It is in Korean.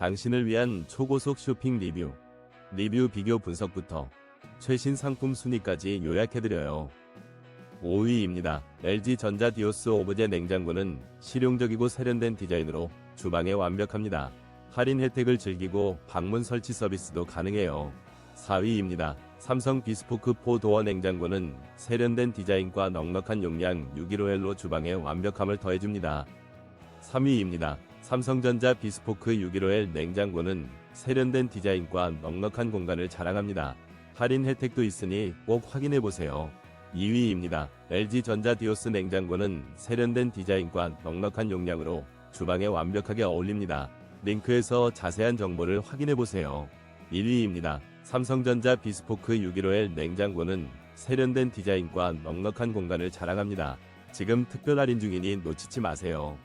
당신을 위한 초고속 쇼핑 리뷰, 리뷰 비교 분석부터 최신 상품 순위까지 요약해드려요. 5위입니다. LG 전자 디오스 오브제 냉장고는 실용적이고 세련된 디자인으로 주방에 완벽합니다. 할인 혜택을 즐기고 방문 설치 서비스도 가능해요. 4위입니다. 삼성 비스포크 4 도어 냉장고는 세련된 디자인과 넉넉한 용량 615L로 주방에 완벽함을 더해줍니다. 3위입니다. 삼성전자 비스포크 615L 냉장고는 세련된 디자인과 넉넉한 공간을 자랑합니다. 할인 혜택도 있으니 꼭 확인해보세요. 2위입니다. LG 전자 디오스 냉장고는 세련된 디자인과 넉넉한 용량으로 주방에 완벽하게 어울립니다. 링크에서 자세한 정보를 확인해보세요. 1위입니다. 삼성전자 비스포크 615L 냉장고는 세련된 디자인과 넉넉한 공간을 자랑합니다. 지금 특별 할인 중이니 놓치지 마세요.